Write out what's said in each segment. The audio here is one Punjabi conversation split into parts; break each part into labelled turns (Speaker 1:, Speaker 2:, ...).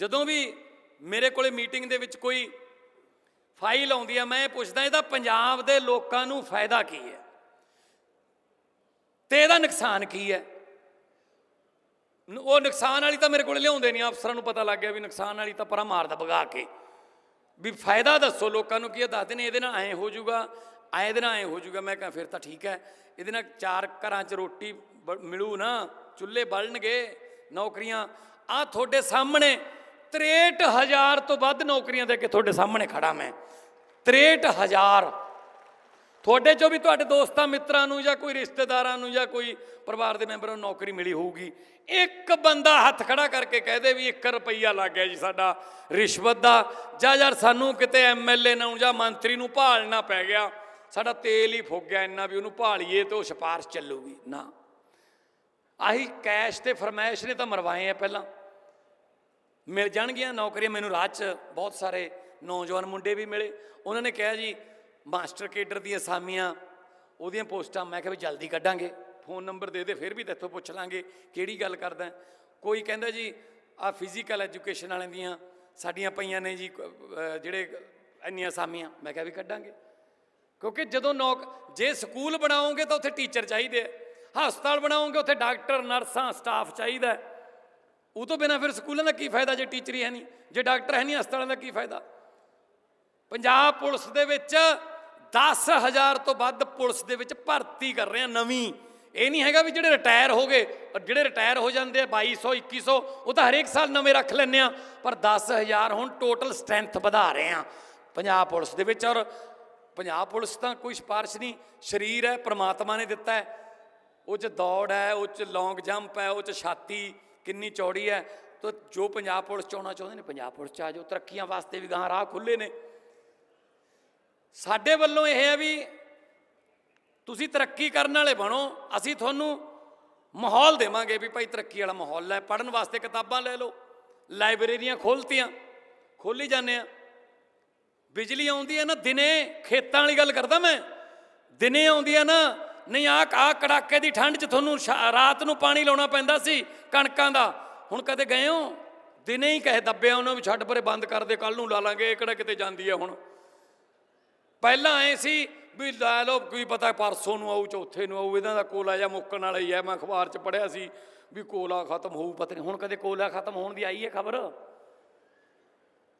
Speaker 1: ਜਦੋਂ ਵੀ ਮੇਰੇ ਕੋਲੇ ਮੀਟਿੰਗ ਦੇ ਵਿੱਚ ਕੋਈ ਫਾਈਲ ਆਉਂਦੀ ਹੈ ਮੈਂ ਇਹ ਪੁੱਛਦਾ, ਇਹਦਾ ਪੰਜਾਬ ਦੇ ਲੋਕਾਂ ਨੂੰ ਫਾਇਦਾ ਕੀ ਹੈ? ਤੇ ਇਹਦਾ ਨੁਕਸਾਨ ਕੀ ਹੈ? ਉਹ ਨੁਕਸਾਨ ਵਾਲੀ ਤਾਂ ਮੇਰੇ ਕੋਲ ਲਿਆਉਂਦੇ ਨਹੀਂ, ਅਫਸਰਾਂ ਨੂੰ ਪਤਾ ਲੱਗ ਗਿਆ ਵੀ ਨੁਕਸਾਨ ਵਾਲੀ ਤਾਂ ਪਰਾਂ ਮਾਰਦਾ ਭਗਾ ਕੇ। ਵੀ ਫਾਇਦਾ ਦੱਸੋ ਲੋਕਾਂ ਨੂੰ ਕੀ ਇਹ ਦੱਸਦੇ ਨੇ ਇਹਦੇ ਨਾਲ ਐਂ ਹੋ ਜਾਊਗਾ, ਐਂ ਇਹਦੇ ਨਾਲ ਐਂ ਹੋ ਜਾਊਗਾ। ਮੈਂ ਕਹਾਂ, ਫਿਰ ਤਾਂ ਠੀਕ ਹੈ, ਇਹਦੇ ਨਾਲ ਚਾਰ ਘਰਾਂ 'ਚ ਰੋਟੀ ਬ- ਮਿਲੂ ਨਾ, ਚੁੱਲ੍ਹੇ ਬਲਣਗੇ, ਨੌਕਰੀਆਂ। ਆ ਤੁਹਾਡੇ ਸਾਹਮਣੇ 63000 ਤੋਂ ਵੱਧ ਨੌਕਰੀਆਂ ਦੇ ਕੇ ਤੁਹਾਡੇ ਸਾਹਮਣੇ ਖੜਾ ਮੈਂ। 63000 ਤੁਹਾਡੇ ਚੋਂ ਵੀ ਤੁਹਾਡੇ ਦੋਸਤਾਂ, ਮਿੱਤਰਾਂ ਨੂੰ ਜਾਂ ਕੋਈ ਰਿਸ਼ਤੇਦਾਰਾਂ ਨੂੰ ਜਾਂ ਕੋਈ ਪਰਿਵਾਰ ਦੇ ਮੈਂਬਰਾਂ ਨੂੰ ਨੌਕਰੀ ਮਿਲੀ ਹੋਊਗੀ। ਇੱਕ ਬੰਦਾ ਹੱਥ ਖੜਾ ਕਰਕੇ ਕਹਦੇ ਵੀ 1 ਰੁਪਈਆ ਲੱਗ ਗਿਆ ਜੀ ਸਾਡਾ ਰਿਸ਼ਵਤ ਦਾ। ਜਾਂ ਯਾਰ ਸਾਨੂੰ ਕਿਤੇ ਐਮਐਲਏ ਨੂੰ ਜਾਂ ਮੰਤਰੀ ਨੂੰ ਭਾਲਣਾ ਪੈ ਗਿਆ। ਸਾਡਾ ਤੇਲ ਹੀ ਫੁੱਕ ਗਿਆ, ਇੰਨਾ ਵੀ ਉਹਨੂੰ ਭਾਲੀਏ ਤੇ ਉਹ ਸਿਫਾਰਿਸ਼ ਚੱਲੂਗੀ। ਨਾ। ਆਹੀ ਕੈਸ਼ ਤੇ ਫਰਮਾਇਸ਼ ਨੇ ਤਾਂ ਮਰਵਾਏ ਆ ਪਹਿਲਾਂ। ਮਿਲ ਜਾਣਗੀਆਂ, ਨੌਕਰੀਆਂ ਮੈਨੂੰ ਰਾਜ 'ਚ ਬਹੁਤ ਸਾਰੇ ਨੌਜਵਾਨ ਮੁੰਡੇ ਵੀ ਮਿਲੇ। ਉਹਨਾਂ ਨੇ ਕਿਹਾ ਜੀ, ਮਾਸਟਰ ਕੇਡਰ ਦੀਆਂ ਅਸਾਮੀਆਂ, ਉਹਦੀਆਂ ਪੋਸਟਾਂ, ਮੈਂ ਕਿਹਾ ਵੀ ਜਲਦੀ ਕੱਢਾਂਗੇ, ਫੋਨ ਨੰਬਰ ਦੇ ਦੇ, ਫਿਰ ਵੀ ਤੇਥੋਂ ਪੁੱਛ ਲਾਂਗੇ ਕਿਹੜੀ ਗੱਲ ਕਰਦਾ ਕੋਈ ਕਹਿੰਦਾ ਜੀ ਆ ਫਿਜ਼ੀਕਲ ਐਜੂਕੇਸ਼ਨ ਵਾਲਿਆਂ ਦੀਆਂ ਸਾਡੀਆਂ ਪਈਆਂ ਨੇ ਜੀ ਜਿਹੜੇ ਇੰਨੀਆਂ ਅਸਾਮੀਆਂ, ਮੈਂ ਕਿਹਾ ਵੀ ਕੱਢਾਂਗੇ। ਕਿਉਂਕਿ ਜਦੋਂ ਨੌਕ, ਜੇ ਸਕੂਲ ਬਣਾਓਗੇ ਤਾਂ ਉੱਥੇ ਟੀਚਰ ਚਾਹੀਦੇ ਆ, ਹਸਪਤਾਲ ਬਣਾਓਗੇ, ਉੱਥੇ ਡਾਕਟਰ, ਨਰਸਾਂ, ਸਟਾਫ ਚਾਹੀਦਾ ਹੈ। ਉਹ ਤੋਂ ਬਿਨਾ ਫਿਰ ਸਕੂਲਾਂ ਦਾ ਕੀ ਫਾਇਦਾ ਜੇ ਟੀਚਰ ਹੀ ਹੈ ਨਹੀਂ, ਜੇ ਡਾਕਟਰ ਹੈ ਨਹੀਂ, ਹਸਪਤਾਲਾਂ ਦਾ ਕੀ ਫਾਇਦਾ? ਪੰਜਾਬ ਪੁਲਿਸ ਦੇ ਵਿੱਚ 10000 ਤੋਂ ਵੱਧ ਪੁਲਿਸ ਦੇ ਵਿੱਚ ਭਰਤੀ ਕਰ ਰਹੇ ਆ ਨਵੀਂ। ਇਹ ਨਹੀਂ ਹੈਗਾ ਵੀ ਜਿਹੜੇ ਰਿਟਾਇਰ ਹੋ ਗਏ, ਔਰ ਜਿਹੜੇ ਰਿਟਾਇਰ ਹੋ ਜਾਂਦੇ ਆ 2200 2100 ਉਹ ਤਾਂ ਹਰੇਕ ਸਾਲ ਨਵੇਂ ਰੱਖ ਲੈਂਦੇ ਆ, ਪਰ 10000 ਹੁਣ ਟੋਟਲ ਸਟਰੈਂਥ ਵਧਾ ਰਹੇ ਆ ਪੰਜਾਬ ਪੁਲਿਸ ਦੇ ਵਿੱਚ। ਔਰ ਪੰਜਾਬ ਪੁਲਿਸ ਤਾਂ ਕੋਈ ਸਿਫਾਰਿਸ਼ ਨਹੀਂ, ਸਰੀਰ ਹੈ, ਪ੍ਰਮਾਤਮਾ ਨੇ ਦਿੱਤਾ ਹੈ। ਉਹ ਚ ਦੌੜ ਹੈ, ਉਹ ਚ ਲੌਂਗ ਜੰਪ ਹੈ, ਉਹ ਚ ਛਾਤੀ ਕਿੰਨੀ ਚੌੜੀ ਹੈ, ਤਾਂ ਜੋ ਪੰਜਾਬ ਪੁਲਿਸ ਚ ਆਉਣਾ ਚਾਹੁੰਦੇ ਨੇ, ਪੰਜਾਬ ਪੁਲਿਸ ਚ ਆ ਜਾਓ। ਤਰੱਕੀਆਂ ਵਾਸਤੇ ਵੀ ਗਾਂ ਰਾਹ ਖੁੱਲੇ ਨੇ। ਸਾਡੇ ਵੱਲੋਂ ਇਹ ਹੈ ਵੀ ਤੁਸੀਂ ਤਰੱਕੀ ਕਰਨ ਵਾਲੇ ਬਣੋ। ਅਸੀਂ ਤੁਹਾਨੂੰ ਮਾਹੌਲ ਦੇਵਾਂਗੇ ਵੀ ਭਾਈ ਤਰੱਕੀ ਵਾਲਾ ਮਾਹੌਲ ਹੈ ਪੜਨ ਵਾਸਤੇ ਕਿਤਾਬਾਂ ਲੈ ਲਓ। ਲਾਇਬ੍ਰੇਰੀਆਂ ਖੋਲਤੀਆਂ। ਖੋਲੀ ਜਾਂਦੇ ਆ ਬਿਜਲੀ ਆਉਂਦੀ ਹੈ ਨਾ, ਦਿਨੇ ਖੇਤਾਂ ਵਾਲੀ ਗੱਲ ਕਰਦਾ ਮੈਂ। ਦਿਨੇ ਆਉਂਦੀ ਹੈ ਨਾ ਨਹੀਂ ਆ ਆ ਕੜਾਕੇ ਦੀ ਠੰਡ 'ਚ ਤੁਹਾਨੂੰ ਰਾਤ ਨੂੰ ਪਾਣੀ ਲਾਉਣਾ ਪੈਂਦਾ ਸੀ ਕਣਕਾਂ ਦਾ। ਹੁਣ ਕਦੇ ਗਏ ਹੋ? ਦਿਨੇ ਹੀ ਕਹੇ ਦੱਬਿਆ ਉਹਨਾਂ ਵੀ ਛੱਡ ਪਰੇ ਬੰਦ ਕਰ ਦੇ ਕੱਲ ਨੂੰ ਲਾ ਲਾਂਗੇ, ਇਹ ਕਿਹੜਾ ਕਿਤੇ ਜਾਂਦੀ ਹੈ ਹੁਣ? ਪਹਿਲਾਂ ਐ ਸੀ ਵੀ ਲੈ ਲਓ ਕੋਈ ਪਤਾ ਪਰਸੋਂ ਨੂੰ ਆਊ, ਚੌਥੇ ਨੂੰ ਆਊ, ਇਹਨਾਂ ਦਾ ਕੋਲਾ ਜਾਂ ਮੁੱਕਣ ਵਾਲਾ ਹੀ ਹੈ। ਮੈਂ ਅਖਬਾਰ 'ਚ ਪੜਿਆ ਸੀ ਵੀ ਕੋਲਾ ਖਤਮ ਹੋਊ, ਪਤਾ ਨਹੀਂ, ਹੁਣ ਕਦੇ ਕੋਲਾ ਖਤਮ ਹੋਣ ਦੀ ਆਈ ਹੈ ਖਬਰ?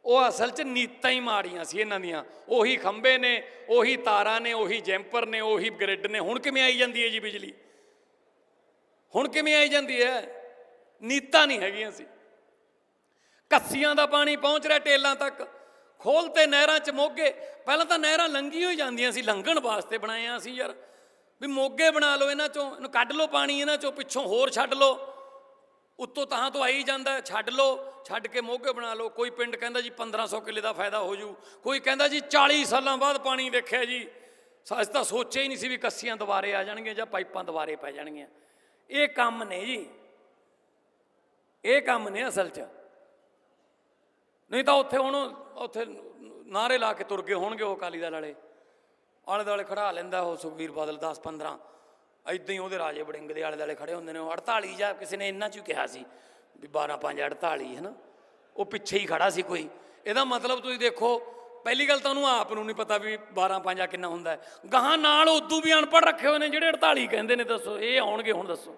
Speaker 1: ਉਹ ਅਸਲ 'ਚ ਨੀਤਾਂ ਹੀ ਮਾੜੀਆਂ ਸੀ ਇਹਨਾਂ ਦੀਆਂ। ਉਹੀ ਖੰਬੇ ਨੇ, ਉਹੀ ਤਾਰਾਂ ਨੇ, ਉਹੀ ਜੈਂਪਰ ਨੇ, ਉਹੀ ਗ੍ਰਿਡ ਨੇ। ਹੁਣ ਕਿਵੇਂ ਆਈ ਜਾਂਦੀ ਹੈ ਜੀ ਬਿਜਲੀ? ਹੁਣ ਕਿਵੇਂ ਆਈ ਜਾਂਦੀ ਹੈ? ਨੀਤਾਂ ਨਹੀਂ ਹੈਗੀਆਂ ਸੀ। ਕੱਸੀਆਂ ਦਾ ਪਾਣੀ ਪਹੁੰਚ ਰਿਹਾ ਟੇਲਾਂ ਤੱਕ। ਖੋਲਤੇ ਨਹਿਰਾਂ 'ਚ ਮੋਗੇ। ਪਹਿਲਾਂ ਤਾਂ ਨਹਿਰਾਂ ਲੰਗੀ ਹੋਈ ਜਾਂਦੀਆਂ ਸੀ, ਲੰਘਣ ਵਾਸਤੇ ਬਣਾਏ ਆ ਸੀ ਯਾਰ। ਵੀ ਮੋਗੇ ਬਣਾ ਲਓ ਇਹਨਾਂ 'ਚੋਂ, ਇਹਨੂੰ ਕੱਢ ਲਓ ਪਾਣੀ ਇਹਨਾਂ 'ਚੋਂ, ਪਿੱਛੋਂ ਹੋਰ ਛੱਡ ਲਓ। ਉੱਤੋਂ ਤਾਂ ਤੋਂ ਆਈ ਜਾਂਦਾ, ਛੱਡ ਲਓ, ਛੱਡ ਕੇ ਮੋਗੇ ਬਣਾ ਲਓ। ਕੋਈ ਪਿੰਡ ਕਹਿੰਦਾ ਜੀ 1500 ਕਿੱਲੇ ਦਾ ਫਾਇਦਾ ਹੋ ਜੂ। ਕੋਈ ਕਹਿੰਦਾ ਜੀ 40 ਸਾਲਾਂ ਬਾਅਦ ਪਾਣੀ ਦੇਖਿਆ ਜੀ। ਸੱਚ ਤਾਂ ਸੋਚਿਆ ਹੀ ਨਹੀਂ ਸੀ ਵੀ ਕੱਸੀਆਂ ਦੁਬਾਰੇ ਆ ਜਾਣਗੀਆਂ ਜਾਂ ਪਾਈਪਾਂ ਦੁਬਾਰੇ ਪੈ ਜਾਣਗੀਆਂ। ਇਹ ਕੰਮ ਨੇ ਜੀ। ਇਹ ਕੰਮ ਨੇ ਅਸਲ 'ਚ। ਨਹੀਂ ਤਾਂ ਉੱਥੇ ਹੁਣ ਉੱਥੇ ਨਾਰੇ ਲਾ ਕੇ ਤੁਰ ਗਏ ਹੋਣਗੇ ਉਹ ਅਕਾਲੀ ਦਲ ਵਾਲੇ। ਆਲੇ ਦੁਆਲੇ ਖੜਾ ਲੈਂਦਾ ਉਹ ਸੁਖਵੀਰ ਬਾਦਲ 10 15 ਐਦਾਂ ਹੀ ਉਹਦੇ ਰਾਜੇ ਬੜਿੰਗ ਦੇ ਆਲੇ ਦੁਆਲੇ ਖੜੇ ਹੁੰਦੇ ਨੇ। ਉਹ 48 ਜਾਂ ਕਿਸੇ ਨੇ ਇੰਨਾ ਚ ਹੀ ਕਿਹਾ ਸੀ ਵੀ 12 5 48 ਹੈ ਨਾ ਉਹ ਪਿੱਛੇ ਹੀ ਖੜਾ ਸੀ ਕੋਈ। ਇਹਦਾ ਮਤਲਬ ਤੁਸੀਂ ਦੇਖੋ, ਪਹਿਲੀ ਗੱਲ ਤਾਂ ਉਹਨੂੰ ਆਪ ਨੂੰ ਨਹੀਂ ਪਤਾ ਵੀ 12 5 ਕਿੰਨਾ ਹੁੰਦਾ ਹੈ। ਗਾਹਾਂ ਨਾਲ ਉਦੋਂ ਵੀ ਅਨਪੜ੍ਹ ਰੱਖੇ ਹੋਏ ਨੇ ਜਿਹੜੇ 48 ਕਹਿੰਦੇ ਨੇ, ਦੱਸੋ, ਇਹ ਆਉਣਗੇ ਹੁਣ, ਦੱਸੋ।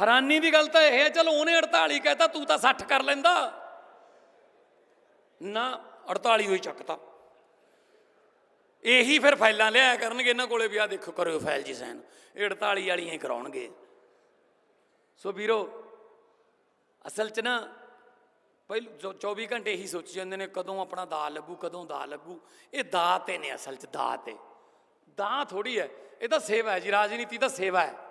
Speaker 1: ਹੈਰਾਨੀ ਦੀ ਗੱਲ ਤਾਂ ਇਹ ਹੈ, ਚਲੋ ਉਹਨੇ 48 ਕਹਿਤਾ, ਤੂੰ ਤਾਂ 60 ਕਰ ਲੈਂਦਾ। ਨਾ 48 ਹੋਈ ਚੱਕਤਾ। ਇਹੀ ਫਿਰ ਫਾਈਲਾਂ ਲਿਆਇਆ ਕਰਨਗੇ, ਇਹਨਾਂ ਕੋਲੇ ਵੀ ਆ ਦੇਖੋ, ਕਰਿਓ ਫਾਈਲ ਜੀ ਸਾਈਨ। ਇਹ 48 ਵਾਲੀਆਂ ਹੀ ਕਰਾਉਣਗੇ। ਸੋ ਵੀਰੋ, ਅਸਲ 'ਚ ਨਾ, ਪਹਿਲ 24 ਘੰਟੇ ਇਹੀ ਸੋਚੀ ਜਾਂਦੇ ਨੇ, ਕਦੋਂ ਆਪਣਾ ਦਾ ਲੱਗੂ, ਕਦੋਂ ਦਾ ਲੱਗੂ। ਇਹ ਦਾ ਤੇ ਨੇ ਅਸਲ 'ਚ ਦਾ ਤੇ ਦਾ ਥੋੜੀ ਹੈ। ਇਹ ਤਾਂ ਸੇਵਾ ਹੈ ਜੀ, ਰਾਜਨੀਤੀ ਤਾਂ ਸੇਵਾ ਹੈ।